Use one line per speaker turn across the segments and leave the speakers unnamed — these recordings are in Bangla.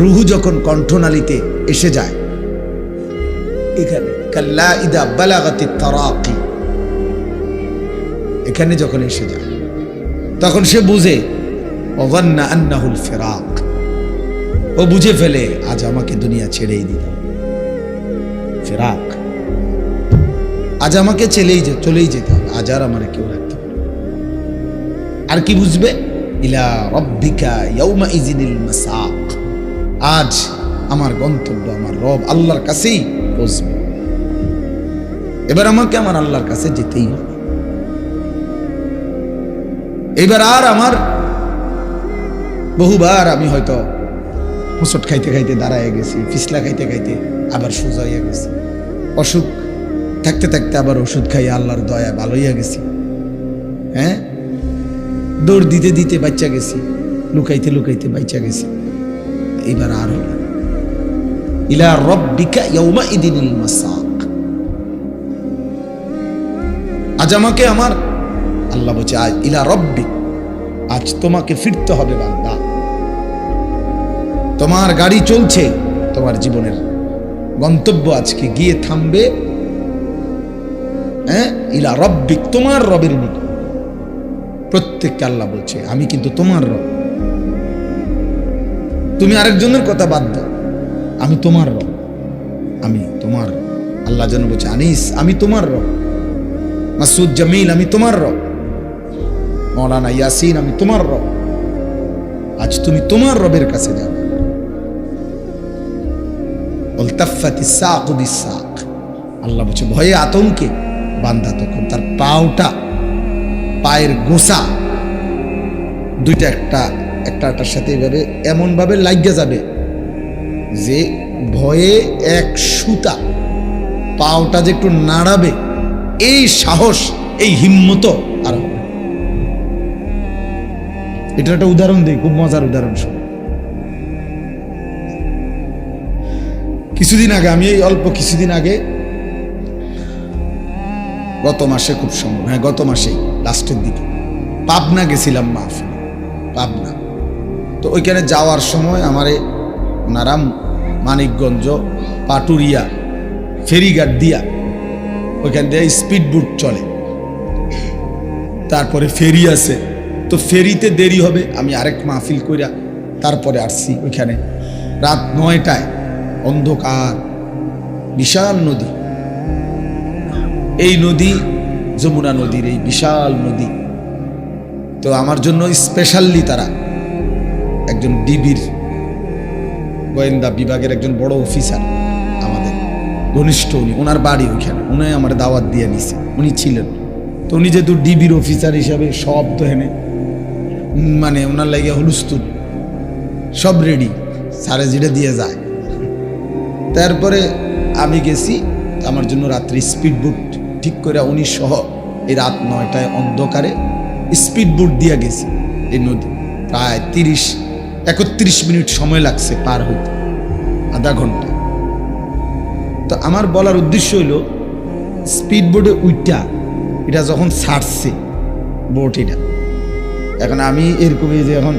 রুহু যখন কণ্ঠনালীতে এসে যায়, এখানে, কাল্লা ইদা বালাগাতি তারাকি এখানে যখন এসে যায়, তখন সে বুঝে অগন্না আন্নাহুল ফেরাক ও বুঝে ফেলে, আজ আমাকে দুনিয়া ছেড়েই দিল। ফেরাক, আজ আমাকে ছেলেই যে, চলেই যেতে হবে, আজ আর আমার কেউ রাখতে পারবে আর কি বুঝবে? ইলা রব্বিকা ইয়াউমা ইজিনিল মাসাক আজ আমার গন্তব্য, আমার রব আল্লাহর কাছেই পৌঁছবে। এবার আমাকে আমার আল্লাহর কাছে যেতেই হবে। এবার আর আমার বহুবার আমি হয়তো হোঁচট খাইতে খাইতে দাঁড়ায় গেছি, ফিসলা খাইতে খাইতে আবার সোজা হইয়া গেছি। অসুখ, থাকতে থাকতে আবার ওষুধ খাইয়া আল্লাহর দয়া ভালো হইয়া গেছি। হ্যাঁ? দৌড় দিতে দিতে বাচ্চা গেছি, লুকাইতে লুকাইতে বাচ্চা গেছি। এবার আর। ইলা রব্বিকা ইয়াউমা ইদিনিল মাসাক। আজ আমাকে আমার আল্লাহ বলছে আজ ইলা আজ তোমাকে ফিরতে হবে বান্দা। তোমার গাড়ি চলছে, তোমার জীবনের গন্তব্য আজকে গিয়ে থামবে। হ্যাঁ ইলা রব্বিক, তোমার রবের নিকট। প্রত্যেককে আল্লাহ বলছে, আমি কিন্তু তোমার রব। তুমি আরেকজনের কথা বাদ দাও। আমি তোমার রব। আমি তোমার আল্লাহ যেন বলছে, আনিস, আমি তোমার রব। মাসুদ জামিল, আমি তোমার রব। মৌলানা ইয়াসিন, আমি তোমার রব। আজ তুমি তোমার রবের কাছে যাবে। আল্লাহ বলছে, ভয়ে আতঙ্কে বান্দা তখন তার পাওটা, পায়ের গোসা, দুইটা একটা একটা একটার সাথে এভাবে এমনভাবে লাগিয়ে যাবে যে ভয়ে এক সুতা পাওটা যে একটু নাড়াবে, এই সাহস, এই হিম্মত আর এটা একটা উদাহরণ দিই, খুব মজার উদাহরণ শুনুন। কিছুদিন আগে, আমি এই অল্প কিছুদিন আগে গত মাসে খুব সম্ভব হ্যাঁ গত মাসেই, লাস্টের দিকে, পাবনা গেছিলাম মাহফিল, পাবনা। তো ওইখানে যাওয়ার সময় আমারে ওনারা মানিকগঞ্জ, পাটুরিয়া ফেরিঘাট দিয়া ওইখান দিয়ে স্পিড বুট চলে। তারপরে ফেরি আছে। তো ফেরিতে দেরি হবে, আমি আরেক মাহফিল কইরা তারপরে আসছি ওইখানে। রাত নয়টায় অন্ধকার, বিশাল নদী। এই নদী, যমুনা নদীর এই বিশাল নদী। তো আমার জন্য স্পেশালি তারা একজন ডিবির গোয়েন্দা বিভাগের একজন বড় অফিসার আমাদের, ঘনিষ্ঠ উনি, ওনার বাড়ি ওইখানে, উনি আমার দাওয়াত দিয়ে নিছে, উনি ছিলেন। তো উনি যেহেতু ডিবির অফিসার হিসাবে সব তো হেনে মানে ওনার লাগে হুলুস্তুল সব রেডি সারে জিডে দিয়ে যায়। তারপরে আমি গেছি, আমার জন্য রাত্রি স্পিড বুট ঠিক করে উনি সহ এই রাত নয়টায় অন্ধকারে স্পিড বুট দিয়ে গেছি এই নদী, প্রায় তিরিশ একত্রিশ মিনিট সময় লাগছে পার হইতে। আধা ঘণ্টা। তো আমার বলার উদ্দেশ্য হইল স্পিড বোর্ডে উইটা, এটা যখন ছাড়ছে, বোট এটা। এখন আমি এরকম এই যে এখন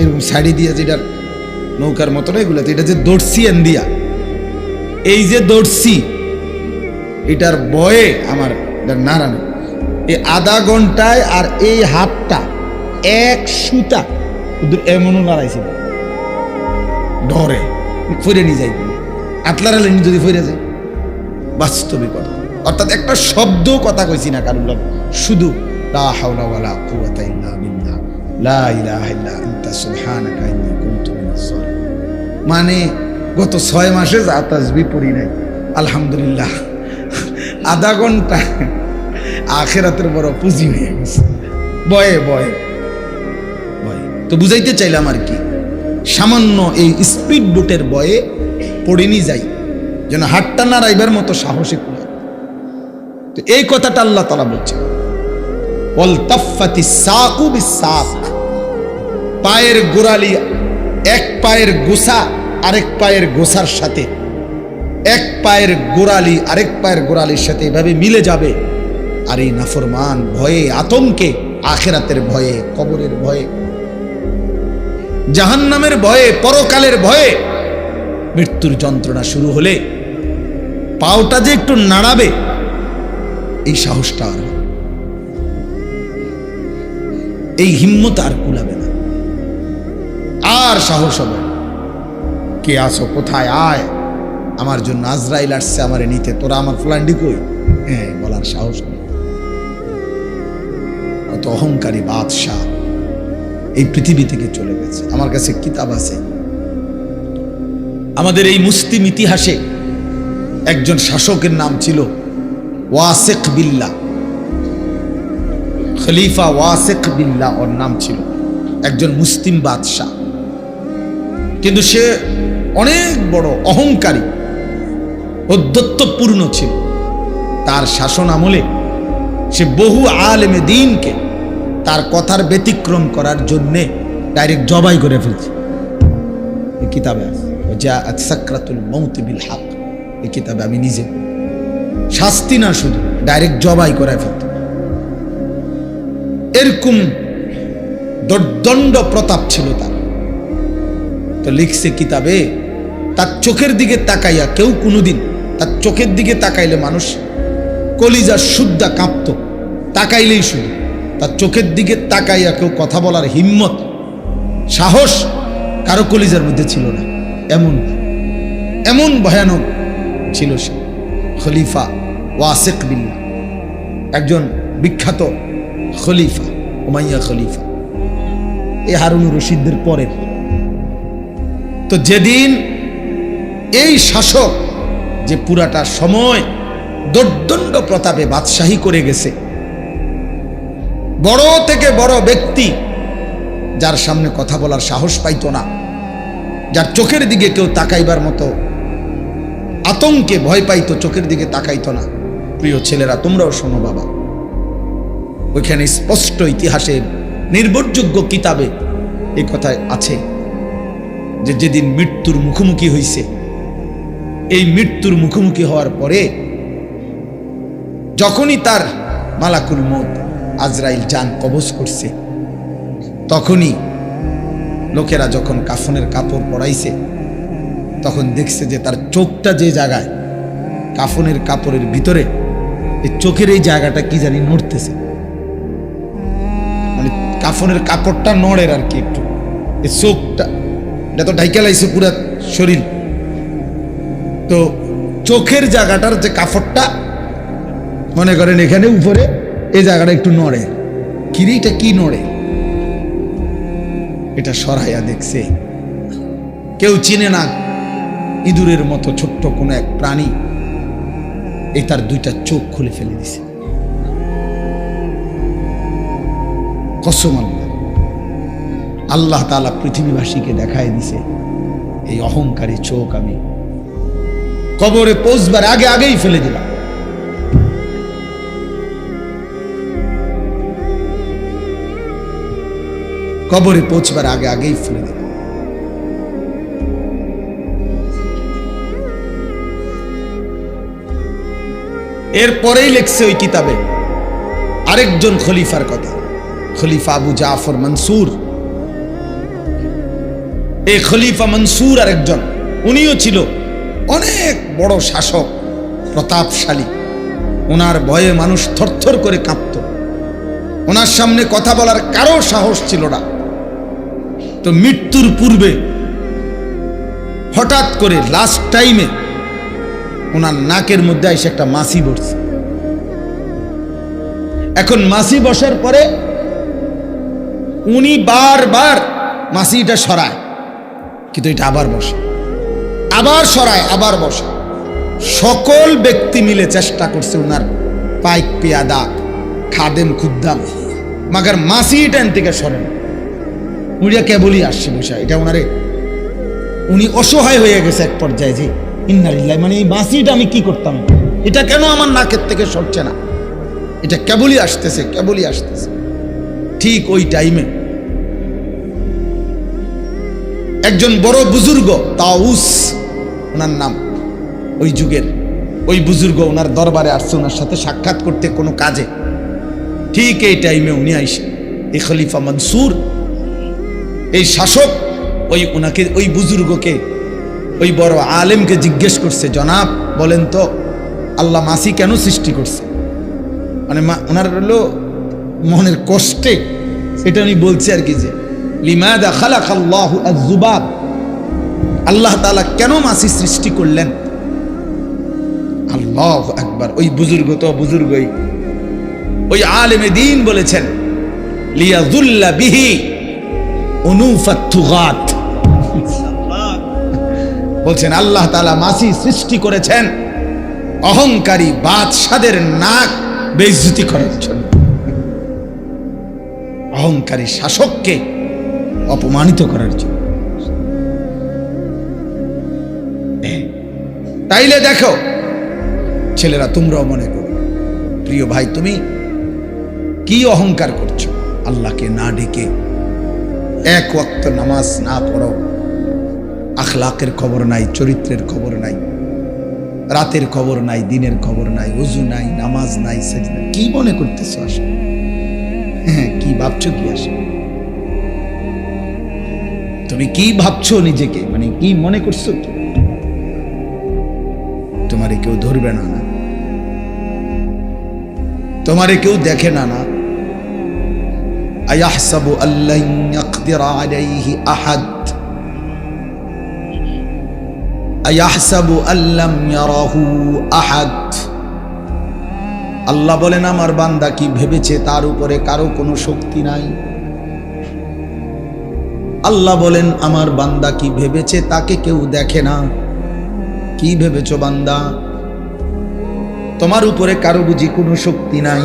এরকম শাড়ি দিয়ে যেটা নৌকার মতো এগুলো এটা যে এন দিয়া, এই যে দর্শি এটার বয়ে আমার নাড়ানো। এই আধা ঘন্টায় আর এই হাতটা, এক সুতা ওদের এমনও লড়াইছিল ডরে ফিরে নিয়ে যাই আতলার আলেনি যদি ফিরে যায় বাস্তবিক অর্থ। অর্থাৎ একটা শব্দ কথা কইছি না কারণ শুধু, লা হাওলা ওয়ালা কুওয়াতা ইল্লা বিল্লাহ। লা ইলাহা ইল্লা আনতা, সুবহানাকা ইন্নী কুনতু মিনাজ মানে গত ছয় মাসে যা তাসবি পড়ি নাই, আলহামদুলিল্লাহ, আধা ঘণ্টা আখেরাতের বড় পুঁজি হয়ে গেছে। বয়ে বয়ে। তো বুঝাইতে চাইলাম আর কি। সামান্য এই স্পিড বোটের বয়ে পড়িনি যাই, যেন হাটটা না রাইবার মতো সাহসী কুলায়। তো এই কথাটা আল্লাহ তালা বলছে। পায়ের গোড়ালি এক পায়ের গোসা, আরেক পায়ের গোসার সাথে। এক পায়ের গোড়ালি, আরেক পায়ের গোড়ালির সাথে এভাবে মিলে যাবে। আর এই নাফরমান ভয়ে, আতঙ্কে আখেরাতের ভয়ে, কবরের ভয়ে জাহান্নামের ভয়ে, পরকালের ভয়ে মৃত্যুর যন্ত্রণা শুরু হলে পাওটা যে একটু নাড়াবে, এই সাহসটা আর এই হিম্মত আর কুলাবে না। আর সাহস হবে কে আসো কোথায়? আয়। আমার জন্য আজরাইল আসছে আমারে নিতে। তোরা আমার ফ্লান্ডি কই? হ্যাঁ বলার সাহস নেই। কত অহংকারী বাদশাহ। এই পৃথিবী থেকে চলে গেছে। আমার কাছে কিতাব আছে। আমাদের এই মুসলিম ইতিহাসে একজন শাসকের নাম ছিল ওয়াসেক বিল্লা। খলিফা ওয়াসেক বিল্লা ওর নাম ছিল। একজন মুসলিম বাদশাহ। কিন্তু সে অনেক বড় অহংকারী অধ্যত্বপূর্ণ ছিল। তার শাসন আমলে সে বহু আলেমে দিনকে তার কথার ব্যতিক্রম করার জন্যে ডাইরেক্ট জবাই করে ফেলছে। কিতাবে সাকরাতুল হাক এই কিতাবে আমি নিজে। শাস্তি না শুধু ডাইরেক্ট জবাই করে ফেলতে। এরকম দর্দণ্ড প্রতাপ ছিল তার। তো লিখছে কিতাবে, তার চোখের দিকে তাকাইয়া কেউ কোনোদিন, তার চোখের দিকে তাকাইলে মানুষ কলিজা শুদ্ধা কাঁপত, তাকাইলেই শুধু। তার চোখের দিকে তাকাইয়া কেউ কথা বলার হিম্মত, সাহস কারও কলিজার মধ্যে ছিল না। এমন এমন ভয়ানক ছিল সে, খলিফা ওয়াসেক বিল্লা একজন বিখ্যাত খলিফা, উমাইয়া খলিফা। এ হারুন রশিদদের পরের তো যেদিন এই শাসক যে পুরাটা সময় দর্দণ্ড প্রতাপে বাদশাহী করে গেছে বড় থেকে বড় ব্যক্তি যার সামনে কথা বলার সাহস পাইতো না, যার চোখের দিকে কেউ তাকাইবার মতো আতঙ্কে ভয় পাইতো, চোখের দিকে তাকাইত না। প্রিয় ছেলেরা, তোমরাও শোনো বাবা। ওইখানে স্পষ্ট ইতিহাসের নির্ভরযোগ্য কিতাবে এই কথায় আছে যে যেদিন মৃত্যুর মুখোমুখি হইছে, এই মৃত্যুর মুখোমুখি হওয়ার পরে যখনই তার মালাকুল মত আজরাইল যান কবজ করছে। তখনই লোকেরা যখন কাফনের কাপড় পরাইছে, তখন দেখছে যে তার চোখটা যে জায়গায়, কাফনের কাপড়ের ভিতরে এই চোখের এই জায়গাটা কি জানি নড়তেছে। মানে কাফনের কাপড়টা নড়ের আর কি একটু। এই চোখটা, এটা তো ঢাইকা লাইছে পুরা শরীর। তো চোখের জায়গাটার যে কাপড়টা, মনে করেন এখানে উপরে এই জায়গাটা একটু নড়ে। কিরে এটা কি নড়ে? এটা সরাইয়া দেখছে। কেউ চিনে না ইঁদুরের মতো ছোট্ট কোনো এক প্রাণী। এই তার দুইটা চোখ খুলে ফেলে দিছে। কসম আল্লাহ। আল্লাহ তালা পৃথিবীবাসীকে দেখায় দিছে, এই অহংকারী চোখ আমি। কবরে পৌঁছবার আগে আগেই ফেলে দিলাম। কবরে পৌঁছবার আগে আগেই ফেলে দিলাম এরপরেই লেখছে ওই কিতাবে আরেকজন খলিফার কথা। খলিফা আবু জাফর মনসুর। এই খলিফা মনসুর আরেকজন, উনিও ছিল অনেক বড় শাসক, প্রতাপশালী। ওনার ভয়ে মানুষ থরথর করে কাঁপত। ওনার সামনে কথা বলার কারও সাহস ছিল না। তো মৃত্যুর পূর্বে হঠাৎ করে লাস্ট টাইমে ওনার নাকের মধ্যে এসে একটা মাসি বসছে। এখন মাসি বসার পরে উনি বারবার মাসিটা সরায়, কিন্তু এটা আবার বসে। আবার সরায়, আবার বসে। সকল ব্যক্তি মিলে চেষ্টা করছে ওনার পাইক পেয়াদা, খাদেম খুদ্দাম, মাগার মাসি টান থেকে সরেন। উনিরা কেবলই আসছে বসে এটা ওনারে উনি অসহায় হয়ে গেছে এক পর্যায়ে যে ইন্নারিল্লাহ মানে এই মাসিটা আমি কি করতাম? এটা কেন আমার নাকের থেকে সরছে না? এটা কেবলই আসতেছে কেবলই আসতেছে। ঠিক ওই টাইমে একজন বড় বুজুর্গ, তাউস ওনার নাম ওই যুগের। ওই বুজুর্গ ওনার দরবারে আসছে ওনার সাথে সাক্ষাৎ করতে কোনো কাজে। ঠিক এই টাইমে উনি আইসে। এই খলিফা মনসুর এই শাসক ওই ওনাকে ওই বুজুর্গকে, ওই বড় আলেমকে জিজ্ঞেস করছে, জনাব, বলেন তো, আল্লাহ মাসি কেন সৃষ্টি করছে? মানে ওনার হলো মনের কষ্টে এটা উনি বলছে আর কি যে, লিমাদা খালাক আল্লাহু আজ-জুবাব আল্লাহ তাআলা কেন মাসি সৃষ্টি করলেন? আল্লাহ একবার ওই বুজুর্গ তো বুজুর্গই। ওই আলেমে দিন বলেছেন লিয়াজুল্লা বিহি বলছেন, আল্লাহ তাআলা মাসি সৃষ্টি করেছেন অহংকারী বাদশাদের নাক বেইজ্জতি করার জন্য। অহংকারী শাসককে অপমানিত করার জন্য। তাইলে দেখো, ছেলেরা তোমরাও মনে করো, প্রিয় ভাই, তুমি কি অহংকার করছ? আল্লাহকে না ডেকে এক ওয়াক্ত নামাজ না পড়ো আখলাকের খবর নাই, চরিত্রের খবর নাই, রাতের খবর নাই, দিনের খবর নাই উজু নাই, নামাজ নাই কি মনে করতেছো আসলে? হ্যাঁ কি ভাবছ কি আসলে? তুমি কি ভাবছ নিজেকে? মানে কি মনে করছ তোমারে কেউ ধরবে না না। তোমারে কেউ দেখে না না। আয়াহসাবু আল্লাহ ইয়াকদির আলাইহি আহাদ আয়াহসাবু আল্লাম ইয়ারাহু আহাদ আল্লাহ বলেন, আমার বান্দা কি ভেবেছে তার উপরে কারও কোনো শক্তি নাই? আল্লাহ বলেন, আমার বান্দা কি ভেবেছে তাকে কেউ দেখে না? কি ভেবেছো বান্দা? তোমার উপরে কারও বুঝি কোনো শক্তি নাই?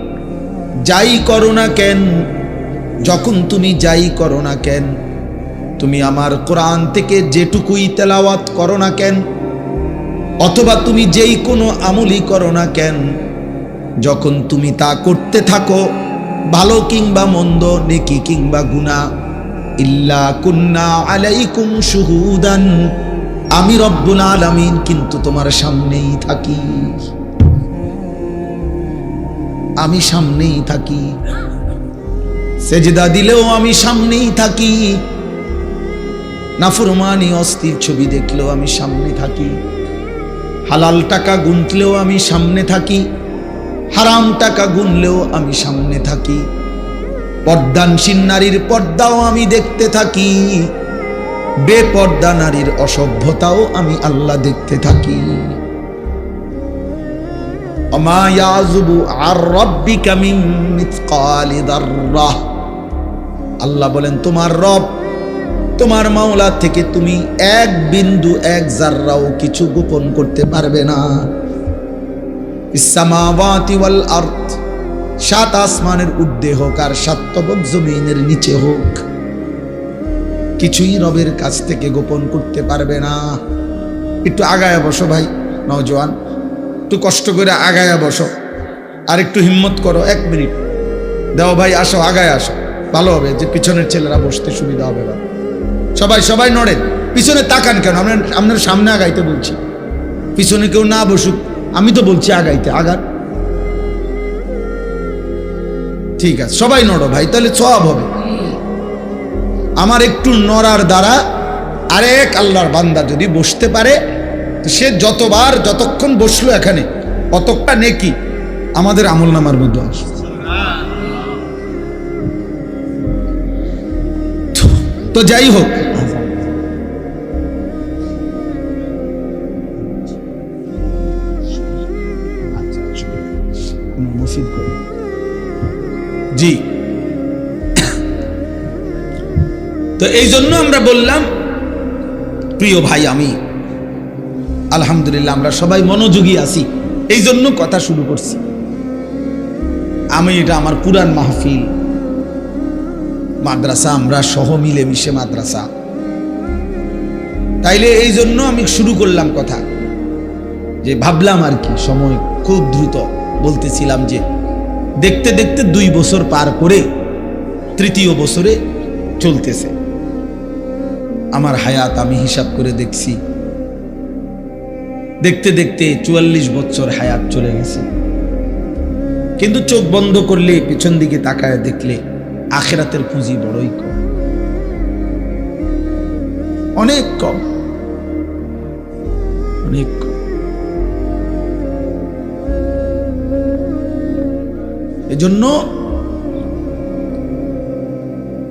যাই করো না কেন, যখন তুমি যাই করো না কেন, তুমি আমার কোরআন থেকে যেটুকুই তেলাওয়াত করো না কেন, অথবা তুমি যেই কোনো আমলই করো না কেন, যখন তুমি তা করতে থাকো, ভালো কিংবা মন্দ, নেকি কিংবা গুণা ইল্লা কুন্না আলাইকুম শুহুদান, আমি রব্বুল আলামিন কিন্তু তোমার সামনেই থাকি। আমি সামনেই থাকি। সেজদা দিলেও আমি সামনেই থাকি। নাফরমানি অস্থির ছবি দেখলেও আমি সামনে থাকি। হালাল টাকা গুনলেও আমি সামনে থাকি। হারাম টাকা গুনলেও আমি সামনে থাকি। পর্দানসীন নারীর পর্দাও আমি দেখতে থাকি। বেপর্দা নারীর অসভ্যতাও আমি আল্লাহ দেখতে থাকি। মা ইয়াজুবু আর রব্বি কামিম আল্লাহ বলেন, তোমার রব, তোমার মাওলা থেকে তুমি এক বিন্দু, এক জাররাও কিছু গোপন করতে পারবে না। ইসামাওয়াতি ওয়াল সাত আসমানের ঊর্ধ্বে হোক আর সাতবক জমিনের নিচে হোক, কিছুই রবের কাছ থেকে গোপন করতে পারবে না। একটু আগায় বসো ভাই, নওজোয়ান। একটু কষ্ট করে আগায় বসো। আর একটু হিম্মত করো, এক মিনিট। দেও ভাই, আসো, আগায় আসো। ভালো হবে যে পিছনের ছেলেরা বসতে সুবিধা হবে বা সবাই সবাই নড়েন। পিছনে তাকান কেন? আমরা আপনার সামনে আগাইতে বলছি। পিছনে কেউ না বসুক, আমি তো বলছি আগাইতে, আগান। ঠিক আছে, সবাই নড়ো ভাই, তাহলে সব হবে। আমার একটু নড়ার দ্বারা আরেক আল্লাহর বান্দা যদি বসতে পারে সে যতবার, যতক্ষণ বসল এখানে, অতটা নেকি আমাদের আমল নামার মধ্যে আসবে। তো যাই হোক, জি। তো এই জন্য আমরা বললাম, প্রিয় ভাই, আমি আলহামদুলিল্লাহ, আমরা সবাই মনোযোগী আছি। এই জন্য কথা শুরু করছি। আমি এটা আমার পুরান মাহফিল, মাদ্রাসা, আমরা সহ মিলে মিশে মাদ্রাসা। তাইলে এই জন্য আমি শুরু করলাম কথা। যে ভাবলাম আর কি, সময় খুব দ্রুত। বলতেছিলাম যে দেখতে দেখতে দুই বছর পার করে তৃতীয় বছরে চলতেছে। আমার হায়াত আমি হিসাব করে দেখছি। দেখতে দেখতে চুয়াল্লিশ বছর হায়াত চলে গেছে। কিন্তু চোখ বন্ধ করলে, পিছন দিকে তাকায় দেখলে আখেরাতের পুঁজি বড়ই কম। অনেক কম। অনেক কম। এজন্য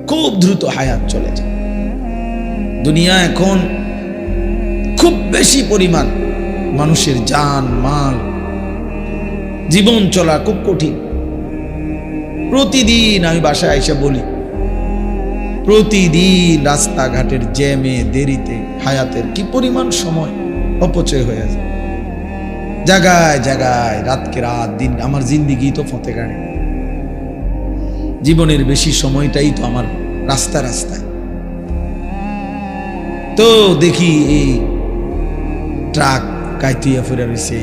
খুব দ্রুত হায়াত চলে যায়। দুনিয়া এখন খুব বেশি পরিমাণ মানুষের জান, মাল, জীবন চলা খুব কঠিন। প্রতিদিন আমি বাসায় এসে বলি, প্রতিদিন রাস্তাঘাটের জ্যামে, দেরিতে, হায়াতের কি পরিমাণ সময় অপচয় হয়ে যায়। জায়গায় জাগায় রাতকে রাত দিন, আমার জিন্দিগি তো ফতে গাড়ি জীবনের বেশি সময়টাই তো আমার রাস্তা রাস্তায়। তো দেখি এই ট্রাক কাইতুইয়া ফুরে রয়েছে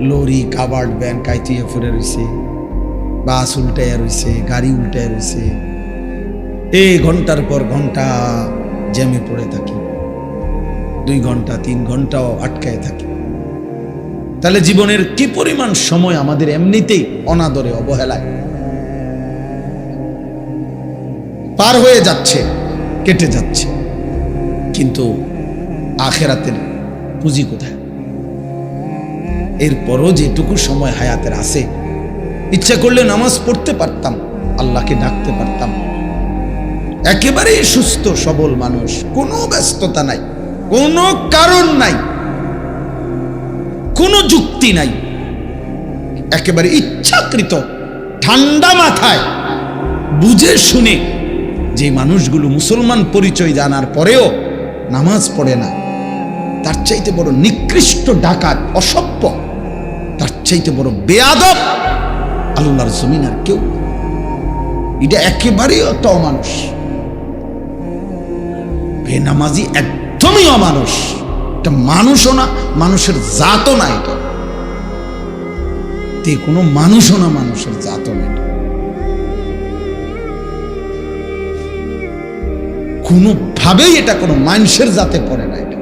লরি, কাবার্ড ভ্যান কাইতুইয়া ফুরে রয়েছে বাস উল্টাইয়া রয়েছে গাড়ি উল্টাইয়া রয়েছে এই ঘণ্টার পর ঘণ্টা জ্যামে পড়ে থাকি। দুই ঘণ্টা, তিন ঘন্টাও আটকায় থাকি। তাহলে জীবনের কি পরিমাণ সময় আমাদের এমনিতেই অনাদরে অবহেলায়? পার হয়ে যাচ্ছে, কেটে যাচ্ছে। কিন্তু আখেরাতের পুঁজি কোথায়? এরপরও যেটুকু সময় হায়াতের আছে, ইচ্ছা করলে নামাজ পড়তে পারতাম, আল্লাহকে ডাকতে পারতাম। একেবারে সুস্থ, সবল মানুষ, কোনো ব্যস্ততা নাই, কোনো কারণ নাই, কোনো যুক্তি নাই, একেবারে ইচ্ছাকৃত, ঠান্ডা মাথায়, বুঝে শুনে যে মানুষগুলো মুসলমান পরিচয় জানার পরেও নামাজ পড়ে না, তার চাইতে বড় নিকৃষ্ট ডাকাত, অসভ্য। তার চাইতে বড় বেয়াদব আল্লাহর জমিন আর কেউ এটা একেবারেই একটা অমানুষ। বেনামাজি একদমই অমানুষ। এটা মানুষও না, মানুষের জাতও না এটা। তে কোনো মানুষও না, মানুষের জাতও না এটা। কোনোভাবেই এটা কোনো মানুষের জাতে পড়ে না এটা।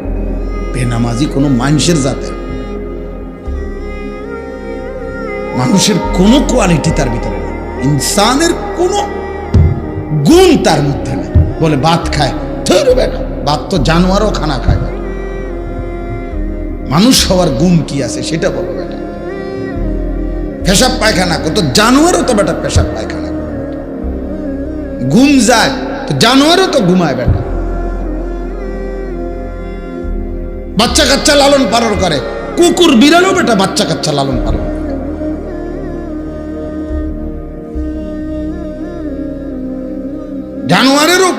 বেনামাজি কোনো মানুষের জাতের মানুষের কোনো কোয়ালিটি তার ভিতরে নেই। ইনসানের কোনো গুণ তার মধ্যে নেই। বলে ভাত খায়, ধরবে বেটা ভাত তো জানোয়ারও খানা খায় বেটা মানুষ হওয়ার গুণ কি আছে সেটা বলো বেটা। পেশাব পায়খানা কত জানোয়ারও তো বেটা পেশাব পায়খানা। ঘুম যায়, তো জানোয়ারও তো ঘুমায় বেটা। বাচ্চা কাচ্চা লালন পালন করে। কুকুর বিড়ালও বেটা বাচ্চা কাচ্চা লালন পালন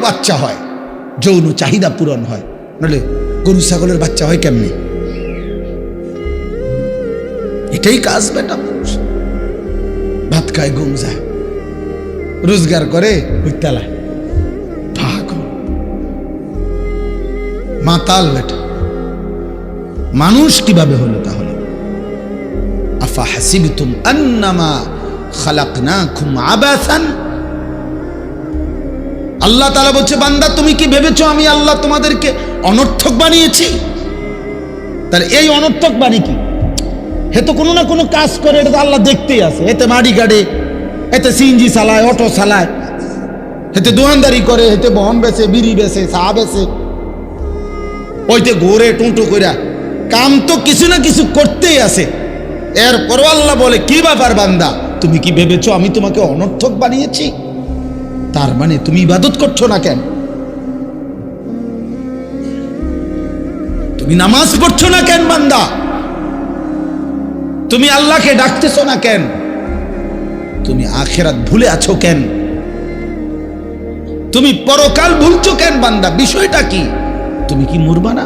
বাচ্চা হয়, যৌন চাহিদা পূরণ হয়। নলে গরু, ছাগলের বাচ্চা হয় কেমনি? এটাই কাজ বেটা মানুষ। ভাত খায়, ঘুম যায়। রোজগার করে মাতাল বেটা। মানুষ কীভাবে হলো তাহলে? আফা হাসিবতুম আন্নামা খালাকনাকুম আবাসান? আল্লাহ তাআলা বলছে, বান্দা, তুমি কি ভেবেছো আমি আল্লাহ তোমাদেরকে অনর্থক বানিয়েছি? তাহলে এই অনর্থক বাণী কি? হে তো কোনো না কোনো কাজ করে, এটা তো আল্লাহ দেখতেই আছে। এতে মাড়ি গাড়ে এতে সিএনজি চালায়, অটো চালায় হেতে দোকানদারি করে হেতে বহন বেছে বিড়ি বেছে চা বেছে ওইতে ঘোরে টুঁটু কইরা। কাম তো কিছু না কিছু করতেই আছে। এরপরও আল্লাহ বলে, কি ব্যাপার বান্দা? তুমি কি ভেবেছো আমি তোমাকে অনর্থক বানিয়েছি? তার মানে তুমি ইবাদত করছ না কেন? তুমি নামাজ পড়ছো না কেন বান্দা? তুমি আল্লাহকে ডাকতেছো না কেন? তুমি আখেরাত ভুলে আছো কেন? তুমি পরকাল ভুলছো কেন বান্দা? বিষয়টা কি? তুমি কি মরবা না?